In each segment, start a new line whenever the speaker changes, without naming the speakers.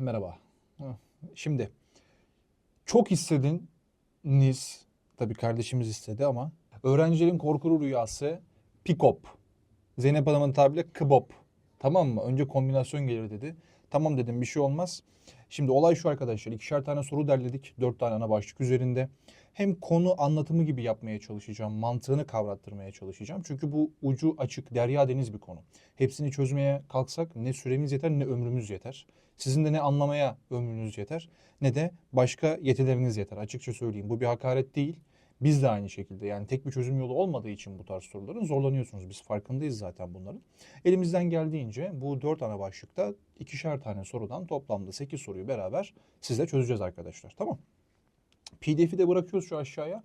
Merhaba. Şimdi çok istediniz, tabii kardeşimiz istedi ama öğrencilerin korkulu rüyası pikop. Zeynep Hanım'ın tabiriyle kıbop. Tamam mı? Önce kombinasyon gelir dedi. Tamam dedim bir şey olmaz. Şimdi olay şu arkadaşlar. ikişer tane soru derledik. Dört tane ana başlık üzerinde. Hem konu anlatımı gibi yapmaya çalışacağım. Mantığını kavrattırmaya çalışacağım. Çünkü bu ucu açık, derya deniz bir konu. Hepsini çözmeye kalksak ne süremiz yeter ne ömrümüz yeter. Sizin de ne anlamaya ömrünüz yeter ne de başka yetileriniz yeter. Açıkça söyleyeyim. Bu bir hakaret değil. Biz de aynı şekilde yani tek bir çözüm yolu olmadığı için bu tarz soruların zorlanıyorsunuz. Biz farkındayız zaten bunların. Elimizden geldiğince bu dört ana başlıkta ikişer tane sorudan toplamda 8 soruyu beraber sizle çözeceğiz arkadaşlar. Tamam. PDF'i de bırakıyoruz şu aşağıya.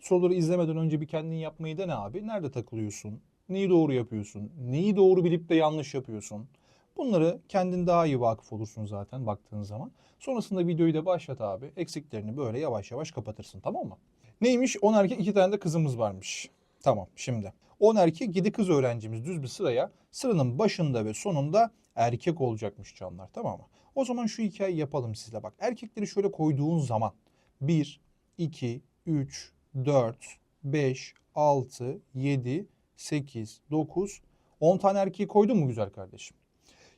Soruları izlemeden önce bir kendin yapmayı dene abi. Nerede takılıyorsun? Neyi doğru yapıyorsun? Neyi doğru bilip de yanlış yapıyorsun? Bunları kendin daha iyi vakıf olursun zaten baktığın zaman. Sonrasında videoyu da başlat abi. Eksiklerini böyle yavaş yavaş kapatırsın tamam mı? Neymiş? 10 erkek 2 tane de kızımız varmış. Tamam şimdi. 10 erkek 7 kız öğrencimiz düz bir sıraya sıranın başında ve sonunda erkek olacakmış canlar tamam mı? O zaman şu hikayeyi yapalım sizle bak. Erkekleri şöyle koyduğun zaman 1, 2, 3, 4, 5, 6, 7, 8, 9, 10 tane erkeği koydun mu güzel kardeşim?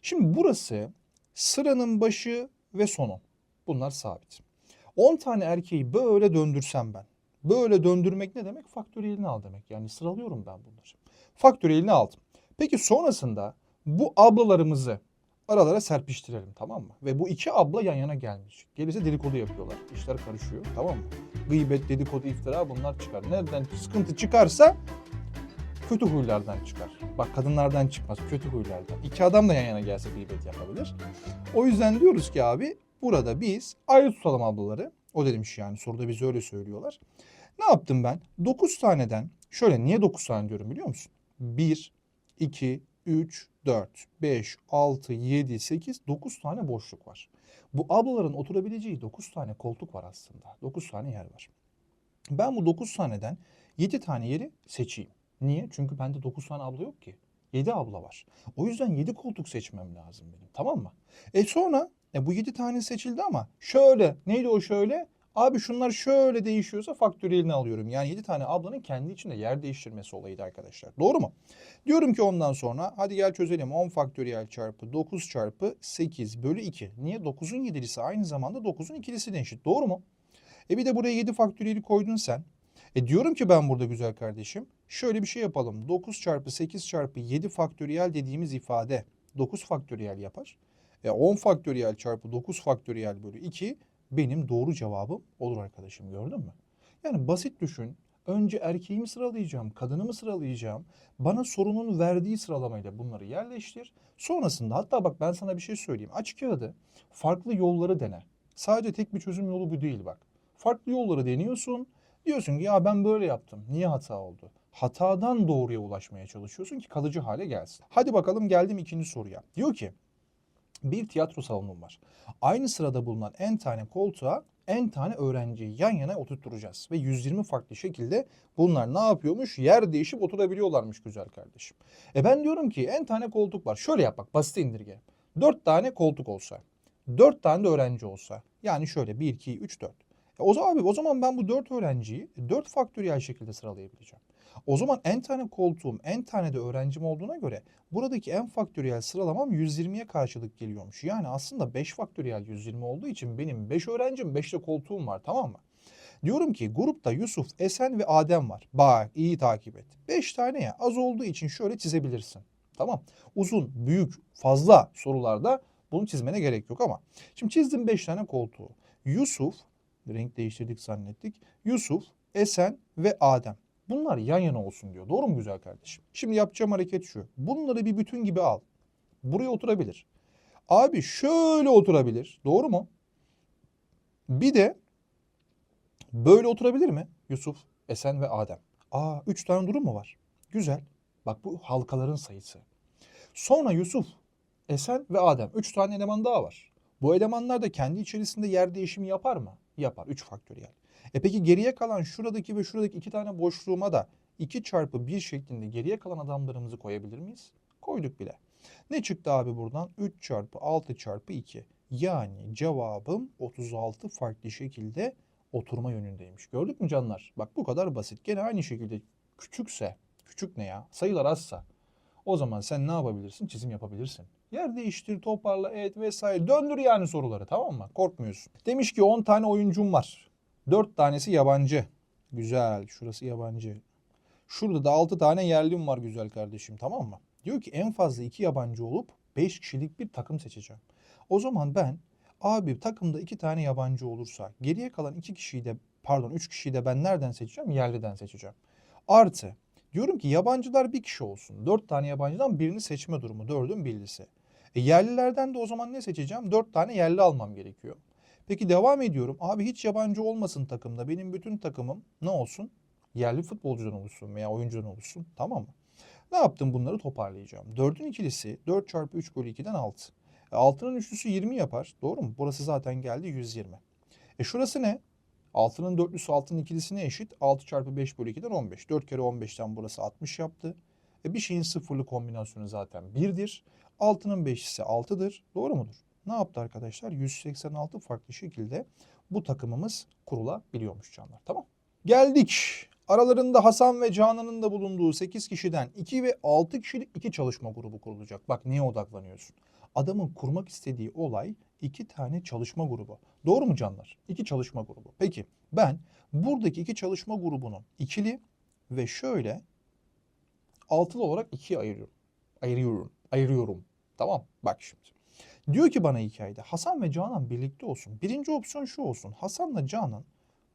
Şimdi burası sıranın başı ve sonu. Bunlar sabit. 10 tane erkeği böyle döndürsem ben. Böyle döndürmek ne demek? Faktöriyelini al demek. Yani sıralıyorum ben bunları. Faktöriyelini aldım. Peki sonrasında bu ablalarımızı aralara serpiştirelim tamam mı? Ve bu iki abla yan yana gelmiş. Gelirse dedikodu yapıyorlar. İşler karışıyor tamam mı? Gıybet, dedikodu, iftira bunlar çıkar. Nereden sıkıntı çıkarsa kötü huylardan çıkar. Bak kadınlardan çıkmaz, kötü huylardan. İki adam da yan yana gelse gıybet yapabilir. O yüzden diyoruz ki abi burada biz ayrı tutalım ablaları. O demiş yani soruda bize öyle söylüyorlar. Ne yaptım ben? 9 taneden şöyle niye 9 tane diyorum biliyor musun? 1, 2, 3, 4, 5, 6, 7, 8, 9 tane boşluk var. Bu ablaların oturabileceği 9 tane koltuk var aslında. 9 tane yer var. Ben bu 9 taneden 7 tane yeri seçeyim. Niye? Çünkü bende 9 tane abla yok ki. 7 abla var. O yüzden 7 koltuk seçmem lazım benim. Tamam mı? E sonra e bu 7 tane seçildi ama şöyle neydi o şöyle? Abi şunlar şöyle değişiyorsa faktöriyelini alıyorum. Yani 7 tane ablanın kendi içinde yer değiştirmesi olayıydı arkadaşlar. Doğru mu? Diyorum ki ondan sonra hadi gel çözelim. 10 faktöriyel çarpı 9 çarpı 8 bölü 2. Niye? 9'un 7'lisi aynı zamanda 9'un ikilisine eşit. Doğru mu? E bir de buraya 7 faktöriyeli koydun sen. E diyorum ki ben burada güzel kardeşim şöyle bir şey yapalım. 9 çarpı 8 çarpı 7 faktöriyel dediğimiz ifade 9 faktöriyel yapar. E 10 faktöriyel çarpı 9 faktöriyel bölü 2 benim doğru cevabım olur arkadaşım gördün mü? Yani basit düşün. Önce erkeği mi sıralayacağım, kadını mı sıralayacağım? Bana sorunun verdiği sıralamayla bunları yerleştir. Sonrasında hatta bak ben sana bir şey söyleyeyim. Aç kağıdı farklı yolları dene. Sadece tek bir çözüm yolu bu değil bak. Farklı yolları deniyorsun. Diyorsun ki ya ben böyle yaptım. Niye hata oldu? Hatadan doğruya ulaşmaya çalışıyorsun ki kalıcı hale gelsin. Hadi bakalım geldim ikinci soruya. Diyor ki bir tiyatro salonu var. Aynı sırada bulunan en tane koltuğa en tane öğrenciyi yan yana oturtturacağız. Ve 120 farklı şekilde bunlar ne yapıyormuş? Yer değişip oturabiliyorlarmış güzel kardeşim. E ben diyorum ki en tane koltuk var. Şöyle yap bak basit indirge. 4 tane koltuk olsa. 4 tane de öğrenci olsa. Yani şöyle 1, 2, 3, 4. E o zaman abi o zaman ben bu 4 öğrenciyi 4 faktöriyel şekilde sıralayabileceğim. O zaman en tane koltuğum, en tane de öğrencim olduğuna göre buradaki en faktöriyel sıralamam 120'ye karşılık geliyormuş. Yani aslında 5 faktöriyel 120 olduğu için benim 5 öğrencim 5 de koltuğum var tamam mı? Diyorum ki grupta Yusuf, Esen ve Adem var. Bak iyi takip et. 5 tane ya az olduğu için şöyle çizebilirsin. Tamam. Uzun, büyük, fazla sorularda bunu çizmene gerek yok ama. Şimdi çizdim 5 tane koltuğu. Yusuf, renk değiştirdik zannettik. Yusuf, Esen ve Adem. Bunlar yan yana olsun diyor. Doğru mu güzel kardeşim? Şimdi yapacağım hareket şu. Bunları bir bütün gibi al. Buraya oturabilir. Abi şöyle oturabilir. Doğru mu? Bir de böyle oturabilir mi? Yusuf, Esen ve Adem. Aa üç tane durum mu var? Güzel. Bak bu halkaların sayısı. Sonra Yusuf, Esen ve Adem. Üç tane eleman daha var. Bu elemanlar da kendi içerisinde yer değişimi yapar mı? Yapar. 3 faktöriyel. E peki geriye kalan şuradaki ve şuradaki iki tane boşluğuma da 2 çarpı 1 şeklinde geriye kalan adamlarımızı koyabilir miyiz? Koyduk bile. Ne çıktı abi buradan? 3 çarpı 6 çarpı 2. Yani cevabım 36 farklı şekilde oturma yönündeymiş. Gördük mü canlar? Bak bu kadar basit. Gene aynı şekilde küçükse, küçük ne ya? Sayılar azsa. O zaman sen ne yapabilirsin? Çizim yapabilirsin. Yer değiştir, toparla, et vesaire. Döndür yani soruları tamam mı? Korkmuyorsun. Demiş ki 10 tane oyuncum var. 4 tanesi yabancı. Güzel. Şurası yabancı. Şurada da 6 tane yerlim var güzel kardeşim tamam mı? Diyor ki en fazla 2 yabancı olup 5 kişilik bir takım seçeceğim. O zaman ben abi takımda 2 tane yabancı olursa geriye kalan 2 kişiyi de pardon 3 kişiyi de ben nereden seçeceğim? Yerliden seçeceğim. Artı diyorum ki yabancılar bir kişi olsun. 4 tane yabancıdan birini seçme durumu. Dördün bildisi. E yerlilerden de o zaman ne seçeceğim? 4 tane yerli almam gerekiyor. Peki devam ediyorum. Abi hiç yabancı olmasın takımda. Benim bütün takımım ne olsun? Yerli futbolcudan oluşsun veya oyuncudan oluşsun. Tamam mı? Ne yaptım bunları toparlayacağım. 4'ün ikilisi 4 çarpı 3 bölü 2'den 6. E 6'nın üçlüsü 20 yapar. Doğru mu? Burası zaten geldi 120. E şurası ne? 6'nın dörtlüsü 6'nın ikilisine eşit. 6 çarpı 5 bölü 2'den 15. 4 kere 15'ten burası 60 yaptı. E bir şeyin sıfırlı kombinasyonu zaten 1'dir. 6'nın 5'lisi 6'dır. Doğru mudur? Ne yaptı arkadaşlar? 186 farklı şekilde bu takımımız kurulabiliyormuş canlar. Tamam. Geldik. Aralarında Hasan ve Canan'ın da bulunduğu 8 kişiden 2 ve 6 kişilik 2 çalışma grubu kurulacak. Bak neye odaklanıyorsun? Adamın kurmak istediği olay iki tane çalışma grubu. Doğru mu canlar? İki çalışma grubu. Peki ben buradaki iki çalışma grubunun ikili ve şöyle altılı olarak ikiye ayırıyorum. Ayırıyorum. Ayırıyorum. Tamam bak şimdi. Diyor ki bana hikayede Hasan ve Canan birlikte olsun. Birinci opsiyon şu olsun. Hasan'la Canan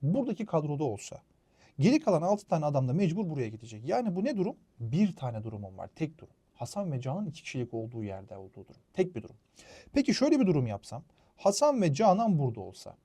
buradaki kadroda olsa. Geri kalan 6 tane adam da mecbur buraya gidecek. Yani bu ne durum? Bir tane durumum var. Tek durum. Hasan ve Canan iki kişilik olduğu yerde olduğu durum. Tek bir durum. Peki şöyle bir durum yapsam. Hasan ve Canan burada olsa.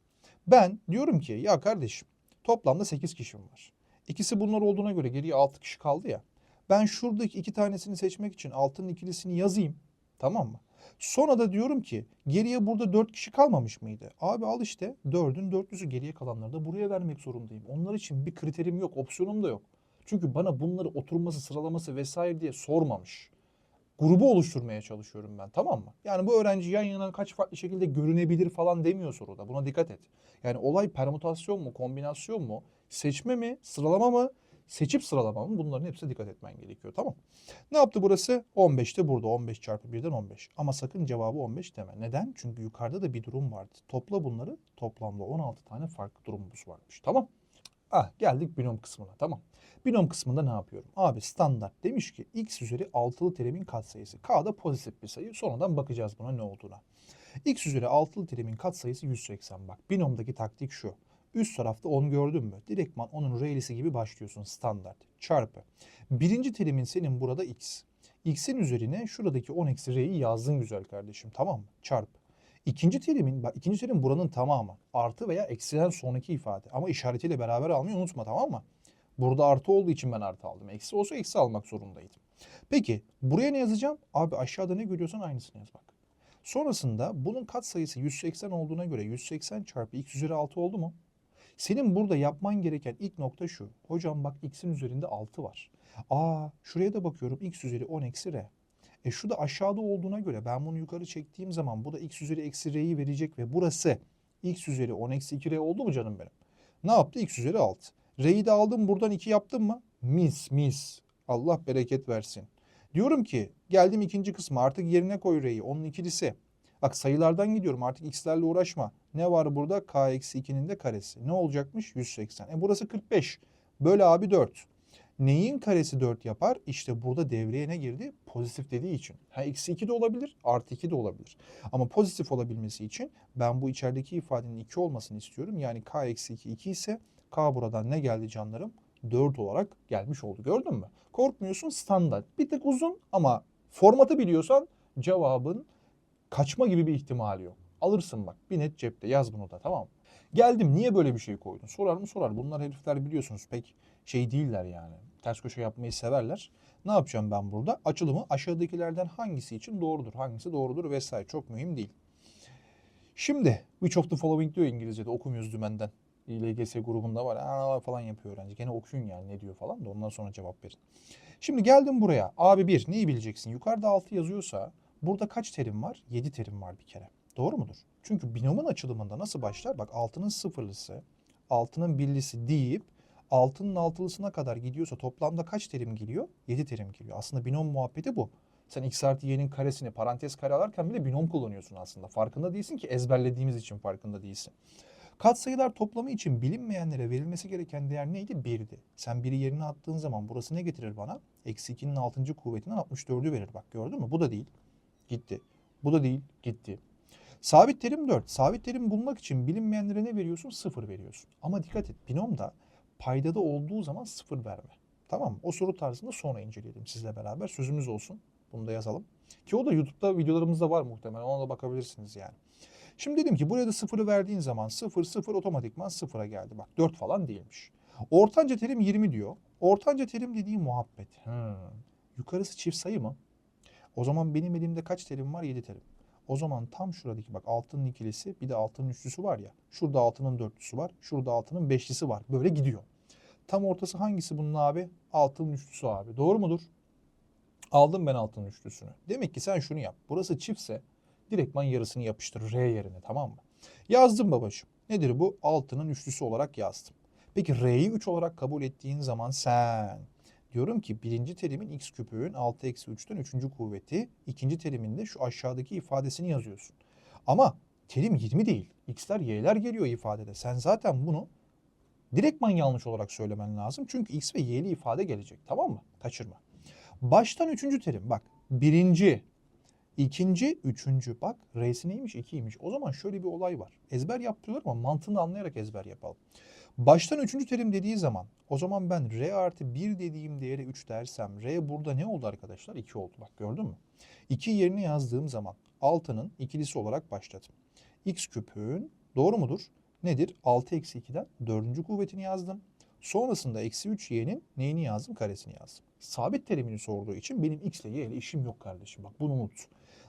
Ben diyorum ki ya kardeşim toplamda 8 kişim var. İkisi bunlar olduğuna göre geriye 6 kişi kaldı ya. Ben şuradaki iki tanesini seçmek için altının ikilisini yazayım. Tamam mı? Sonra da diyorum ki geriye burada 4 kişi kalmamış mıydı? Abi al işte 4'ün 400'ü geriye kalanları da buraya vermek zorundayım. Onlar için bir kriterim yok, opsiyonum da yok. Çünkü bana bunları oturması, sıralaması vesaire diye sormamış. Grubu oluşturmaya çalışıyorum ben tamam mı? Yani bu öğrenci yan yana kaç farklı şekilde görünebilir falan demiyor soruda. Buna dikkat et. Yani olay permütasyon mu, kombinasyon mu, seçme mi, sıralama mı, seçip sıralama mı bunların hepsine dikkat etmen gerekiyor tamam Ne yaptı burası? 15'te burada 15 çarpı 1'den 15. Ama sakın cevabı 15 deme. Neden? Çünkü yukarıda da bir durum vardı. Topla bunları toplamda 16 tane farklı durumumuz varmış tamam Ah geldik binom kısmına tamam. Binom kısmında ne yapıyorum? Abi standart demiş ki x üzeri altılı terimin katsayısı. K da pozitif bir sayı. Sonradan bakacağız buna ne olduğuna. x üzeri altılı terimin katsayısı 180 bak. Binomdaki taktik şu. Üst tarafta 10 gördün mü? Direktman onun reylisi gibi başlıyorsun standart. Çarpı. Birinci terimin senin burada x. x'in üzerine şuradaki 10 eksi r'yi yazdın güzel kardeşim tamam mı? Çarpı. İkinci terimin, bak ikinci terim buranın tamamı. Artı veya eksiden sonraki ifade. Ama işaretiyle beraber almayı unutma tamam mı? Burada artı olduğu için ben artı aldım. Eksi olsa eksi almak zorundaydım. Peki buraya ne yazacağım? Abi aşağıda ne görüyorsan aynısını yaz bak. Sonrasında bunun katsayısı 180 olduğuna göre 180 çarpı x üzeri 6 oldu mu? Senin burada yapman gereken ilk nokta şu. Hocam bak x'in üzerinde 6 var. Aa şuraya da bakıyorum x üzeri 10 eksi r. E şu da aşağıda olduğuna göre ben bunu yukarı çektiğim zaman bu da x üzeri eksi r'yi verecek ve burası x üzeri 10 eksi 2 r oldu mu canım benim? Ne yaptı? x üzeri 6. R'yi de aldım buradan 2 yaptım mı? Mis mis. Allah bereket versin. Diyorum ki geldim ikinci kısmı artık yerine koy R'yi. Onun ikilisi. Bak sayılardan gidiyorum artık x'lerle uğraşma. Ne var burada? k eksi 2'nin de karesi. Ne olacakmış? 180. E burası 45. Böyle abi 4. Neyin karesi 4 yapar? İşte burada devreye ne girdi? Pozitif dediği için. Ha eksi 2 de olabilir, artı 2 de olabilir. Ama pozitif olabilmesi için ben bu içerideki ifadenin 2 olmasını istiyorum. Yani k eksi 2 2 ise k buradan ne geldi canlarım? 4 olarak gelmiş oldu. Gördün mü? Korkmuyorsun standart. Bir tek uzun ama formatı biliyorsan cevabın kaçma gibi bir ihtimali yok. Alırsın bak bir net cepte yaz bunu da tamam mı? Geldim niye böyle bir şey koydun? Sorar mı sorar. Bunlar herifler biliyorsunuz pek şey değiller yani. Ters köşe yapmayı severler. Ne yapacağım ben burada? Açılımı aşağıdakilerden hangisi için doğrudur, hangisi doğrudur vesaire çok mühim değil. Şimdi which of the following diyor İngilizce'de okumuyoruz dümenden. LGS grubunda var Aa, falan yapıyor öğrenci. Gene okuyun yani ne diyor falan da ondan sonra cevap verin. Şimdi geldim buraya. Abi bir neyi bileceksin? Yukarıda 6 yazıyorsa burada kaç terim var? 7 terim var bir kere. Doğru mudur? Çünkü binomun açılımında nasıl başlar? Bak 6'nın sıfırlısı, 6'nın birlisi deyip 6'nın altılısına kadar gidiyorsa toplamda kaç terim geliyor? 7 terim geliyor. Aslında binom muhabbeti bu. Sen x artı y'nin karesini parantez kare alarken bile binom kullanıyorsun aslında. Farkında değilsin ki ezberlediğimiz için farkında değilsin. Katsayılar toplamı için bilinmeyenlere verilmesi gereken değer neydi? 1'di. Sen 1'i yerine attığın zaman burası ne getirir bana? Eksi 2'nin 6. kuvvetinden 64'ü verir. Bak gördün mü? Bu da değil. Gitti. Bu da değil. Gitti. Sabit terim 4. Sabit terim bulmak için bilinmeyenlere ne veriyorsun? 0 veriyorsun. Ama dikkat et binomda paydada olduğu zaman 0 verme. Tamam mı? O soru tarzında sonra inceleyelim sizle beraber. Sözümüz olsun. Bunu da yazalım. Ki o da YouTube'da videolarımızda var muhtemelen. Ona da bakabilirsiniz yani. Şimdi dedim ki buraya da sıfırı verdiğin zaman 0 0 otomatikman sıfıra geldi. Bak 4 falan değilmiş. Ortanca terim 20 diyor. Ortanca terim dediği muhabbet. Hmm. Yukarısı çift sayı mı? O zaman benim elimde kaç terim var? 7 terim. O zaman tam şuradaki bak altının ikilisi bir de altının üçlüsü var ya. Şurada altının dörtlüsü var. Şurada altının beşlisi var. Böyle gidiyor. Tam ortası hangisi bunun abi? Altının üçlüsü abi. Doğru mudur? Aldım ben altının üçlüsünü. Demek ki sen şunu yap. Burası çiftse direktman yarısını yapıştır R yerine tamam mı? Yazdım babacığım. Nedir bu? Altının üçlüsü olarak yazdım. Peki R'yi 3 olarak kabul ettiğin zaman sen diyorum ki birinci terimin x küpüğün 6 eksi 3'ten üçüncü kuvveti. ikinci teriminde şu aşağıdaki ifadesini yazıyorsun. Ama terim 20 değil. X'ler y'ler geliyor ifadede. Sen zaten bunu direktman yanlış olarak söylemen lazım. Çünkü x ve y'li ifade gelecek. Tamam mı? Kaçırma. Baştan üçüncü terim. Bak birinci, ikinci, üçüncü. Bak R'si neymiş? İkiymiş. O zaman şöyle bir olay var. Ezber yaptırıyorlar ama mantığını anlayarak ezber yapalım. Baştan üçüncü terim dediği zaman o zaman ben R artı 1 dediğim değere 3 dersem R burada ne oldu arkadaşlar? 2 oldu bak gördün mü? 2 yerine yazdığım zaman 6'nın ikilisi olarak başladım. X küpün doğru mudur? Nedir? 6 eksi 2'den 4. kuvvetini yazdım. Sonrasında eksi 3 y'nin neyini yazdım? Karesini yazdım. Sabit terimini sorduğu için benim x ile y ile işim yok kardeşim. Bak bunu unut.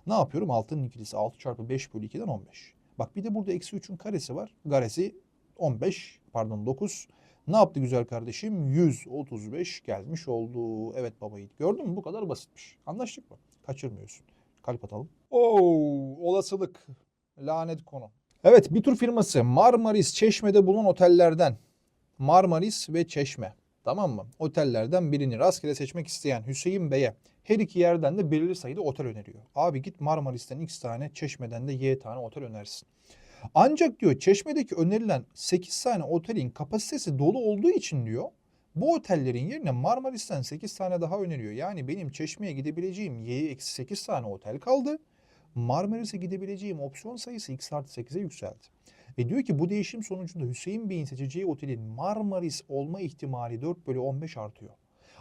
Ne yapıyorum? 6'nın ikilisi 6 çarpı 5 bölü 2'den 15. Bak bir de burada eksi 3'ün karesi var. Karesi 15 pardon 9. Ne yaptı güzel kardeşim? 135 gelmiş oldu. Evet baba yiğit. Gördün mü? Bu kadar basitmiş. Anlaştık mı? Kaçırmıyorsun. Kalp atalım. Oo, olasılık. Lanet konu. Evet bir tur firması Marmaris Çeşme'de bulunan otellerden Marmaris ve Çeşme. Tamam mı? Otellerden birini rastgele seçmek isteyen Hüseyin Bey'e her iki yerden de belirli sayıda otel öneriyor. Abi git Marmaris'ten x tane, Çeşme'den de y tane otel önersin. Ancak diyor Çeşme'deki önerilen 8 tane otelin kapasitesi dolu olduğu için diyor bu otellerin yerine Marmaris'ten 8 tane daha öneriyor. Yani benim Çeşme'ye gidebileceğim y'ye eksi 8 tane otel kaldı. Marmaris'e gidebileceğim opsiyon sayısı x artı 8'e yükseldi. Ve diyor ki bu değişim sonucunda Hüseyin Bey'in seçeceği otelin Marmaris olma ihtimali 4 bölü 15 artıyor.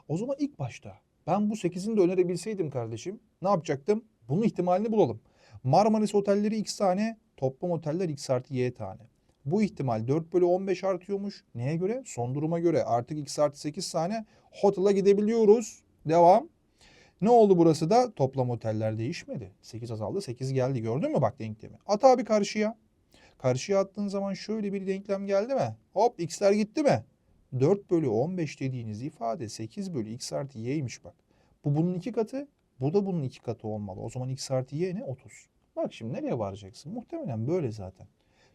O zaman ilk başta ben bu 8'ini de önerebilseydim kardeşim ne yapacaktım? Bunun ihtimalini bulalım. Marmaris otelleri x tane, toplam oteller x artı y tane. Bu ihtimal 4 bölü 15 artıyormuş. Neye göre? Son duruma göre. Artık x artı 8 tane hotel'a gidebiliyoruz. Devam. Ne oldu burası da? Toplam oteller değişmedi. 8 azaldı 8 geldi. Gördün mü bak denklemi? At abi karşıya. Karşıya attığın zaman şöyle bir denklem geldi mi? Hop x'ler gitti mi? 4 bölü 15 dediğiniz ifade 8 bölü x artı y'ymiş bak. Bu bunun iki katı. Bu da bunun iki katı olmalı. O zaman x artı y ne? 30. Bak şimdi nereye varacaksın? Muhtemelen böyle zaten.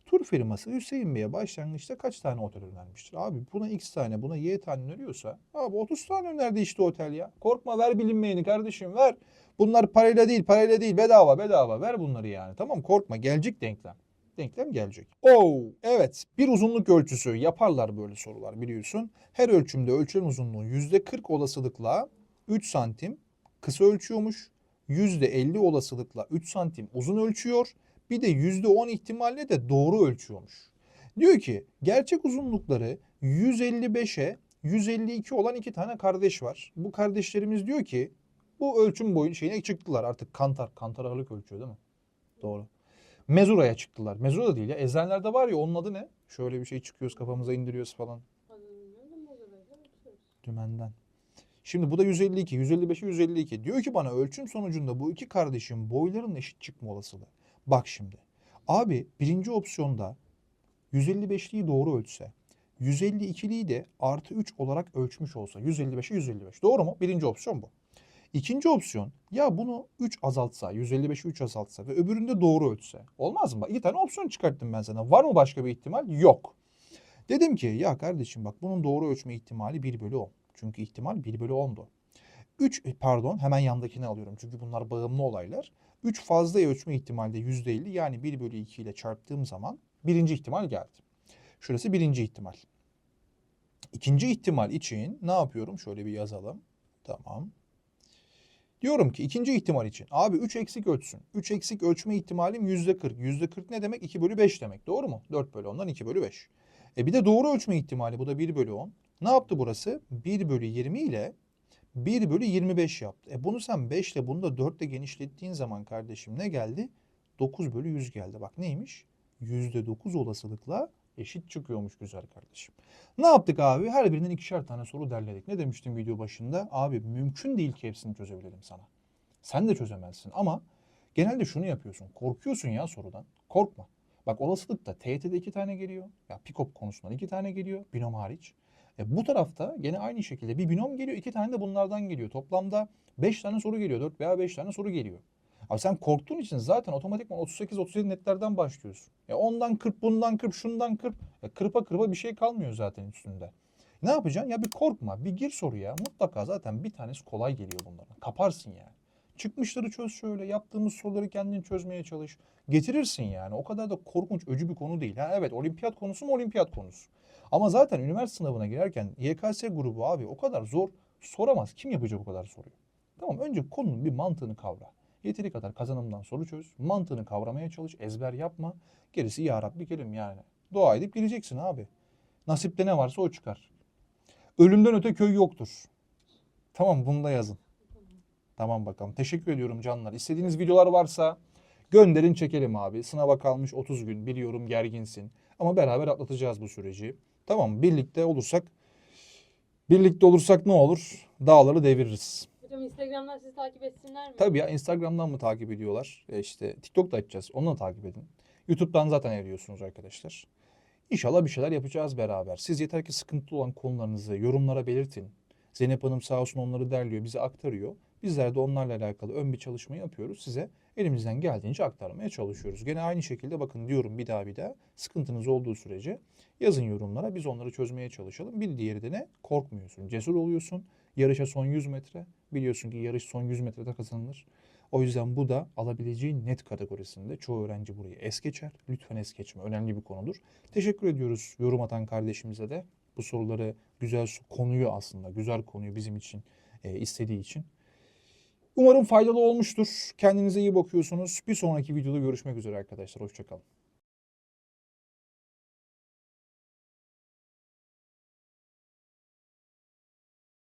Tur firması Hüseyin Bey'e başlangıçta kaç tane otel önermiştir? Abi buna x tane buna y tane öneriyorsa abi 30 tane önerdi işte otel ya. Korkma ver bilinmeyeni kardeşim ver. Bunlar parayla değil parayla değil bedava bedava ver bunları yani. Tamam korkma gelecek denklem. Denklem gelecek. Oo evet bir uzunluk ölçüsü yaparlar böyle sorular biliyorsun. Her ölçümde ölçülen uzunluğu %40 olasılıkla 3 santim kısa ölçüyormuş. %50 olasılıkla 3 santim uzun ölçüyor. Bir de %10 ihtimalle de doğru ölçüyormuş. Diyor ki gerçek uzunlukları 155'e 152 olan iki tane kardeş var. Bu kardeşlerimiz diyor ki bu ölçüm boyu şeyine çıktılar artık kantar. Kantar ağırlık ölçüyor değil mi? Doğru. Mezura'ya çıktılar. Mezura da değil ya. Eczanelerde var ya onun adı ne? Şöyle bir şey çıkıyoruz kafamıza indiriyoruz falan. Dümenden. Şimdi bu da 152. 155'e 152. Diyor ki bana ölçüm sonucunda bu iki kardeşin boylarının eşit çıkma olasılığı. Bak şimdi. Abi birinci opsiyonda 155'liği doğru ölçse 152'liği de artı 3 olarak ölçmüş olsa 155'e 155. Doğru mu? Birinci opsiyon bu. İkinci opsiyon ya bunu 3 azaltsa, 155'i 3 azaltsa ve öbüründe doğru ölçse. Olmaz mı? İki tane opsiyon çıkarttım ben sana. Var mı başka bir ihtimal? Yok. Dedim ki ya kardeşim bak bunun doğru ölçme ihtimali 1 bölü 10. Çünkü ihtimal 1 bölü 10'du. 3 pardon hemen yandakini alıyorum çünkü bunlar bağımlı olaylar. 3 fazla ölçme ihtimali de %50 yani 1 bölü 2 ile çarptığım zaman birinci ihtimal geldi. Şurası birinci ihtimal. İkinci ihtimal için ne yapıyorum? Şöyle bir yazalım. Tamam. Diyorum ki ikinci ihtimal için abi 3 eksik ölçsün. 3 eksik ölçme ihtimalim %40. %40 ne demek? 2 bölü 5 demek. Doğru mu? 4 bölü 10'dan 2 bölü 5. E bir de doğru ölçme ihtimali bu da 1 bölü 10. Ne yaptı burası? 1 bölü 20 ile 1 bölü 25 yaptı. E bunu sen 5 ile bunu da 4 ile genişlettiğin zaman kardeşim ne geldi? 9 bölü 100 geldi. Bak neymiş? %9 olasılıkla eşit çıkıyormuş güzel kardeşim. Ne yaptık abi? Her birinden ikişer tane soru derledik. Ne demiştim video başında? Abi mümkün değil ki hepsini çözebilelim sana. Sen de çözemezsin ama genelde şunu yapıyorsun. Korkuyorsun ya sorudan. Korkma. Bak olasılıkta TYT'de iki tane geliyor. Ya pick-up konusundan iki tane geliyor. Binom hariç. E bu tarafta gene aynı şekilde bir binom geliyor. iki tane de bunlardan geliyor. Toplamda 5 tane soru geliyor. 4 veya 5 tane soru geliyor. Abi sen korktuğun için zaten otomatikman 38-37 netlerden başlıyorsun. E ondan 40, bundan 40, şundan 40. E kırpa kırpa bir şey kalmıyor zaten üstünde. Ne yapacaksın? Ya bir korkma. Bir gir soruya. Mutlaka zaten bir tanesi kolay geliyor bunların. Kaparsın yani. Çıkmışları çöz şöyle. Yaptığımız soruları kendin çözmeye çalış. Getirirsin yani. O kadar da korkunç, öcü bir konu değil. Ha evet olimpiyat konusu mu olimpiyat konusu. Ama zaten üniversite sınavına girerken YKS grubu abi o kadar zor soramaz. Kim yapacak o kadar soruyu? Tamam önce konunun bir mantığını kavra. Yeteri kadar kazanımdan soru çöz. Mantığını kavramaya çalış. Ezber yapma. Gerisi ya Rabbi kelim yani. Dua edip gireceksin abi. Nasipte ne varsa o çıkar. Ölümden öte köy yoktur. Tamam bunu da yazın. Tamam bakalım. Teşekkür ediyorum canlar. İstediğiniz videolar varsa gönderin çekelim abi. Sınava kalmış 30 gün biliyorum gerginsin. Ama beraber atlatacağız bu süreci. Tamam birlikte olursak birlikte olursak ne olur? Dağları deviririz.
Hocam Instagram'dan sizi takip etsinler mi?
Tabii ya Instagram'dan mı takip ediyorlar? E işte TikTok'ta açacağız. Onu da takip edin. YouTube'dan zaten ediyorsunuz arkadaşlar. İnşallah bir şeyler yapacağız beraber. Siz yeter ki sıkıntılı olan konularınızı yorumlara belirtin. Zeynep Hanım sağ olsun onları derliyor, bize aktarıyor. Bizler de onlarla alakalı ön bir çalışma yapıyoruz. Size elimizden geldiğince aktarmaya çalışıyoruz. Gene aynı şekilde bakın diyorum bir daha bir daha. Sıkıntınız olduğu sürece yazın yorumlara. Biz onları çözmeye çalışalım. Bir diğeri de ne? Korkmuyorsun. Cesur oluyorsun. Yarışa son 100 metre. Biliyorsun ki yarış son 100 metrede kazanılır. O yüzden bu da alabileceğin net kategorisinde. Çoğu öğrenci burayı es geçer. Lütfen es geçme. Önemli bir konudur. Teşekkür ediyoruz yorum atan kardeşimize de. Bu soruları güzel konuyu aslında güzel konuyu bizim için e, istediği için. Umarım faydalı olmuştur. Kendinize iyi bakıyorsunuz. Bir sonraki videoda görüşmek üzere arkadaşlar. Hoşçakalın.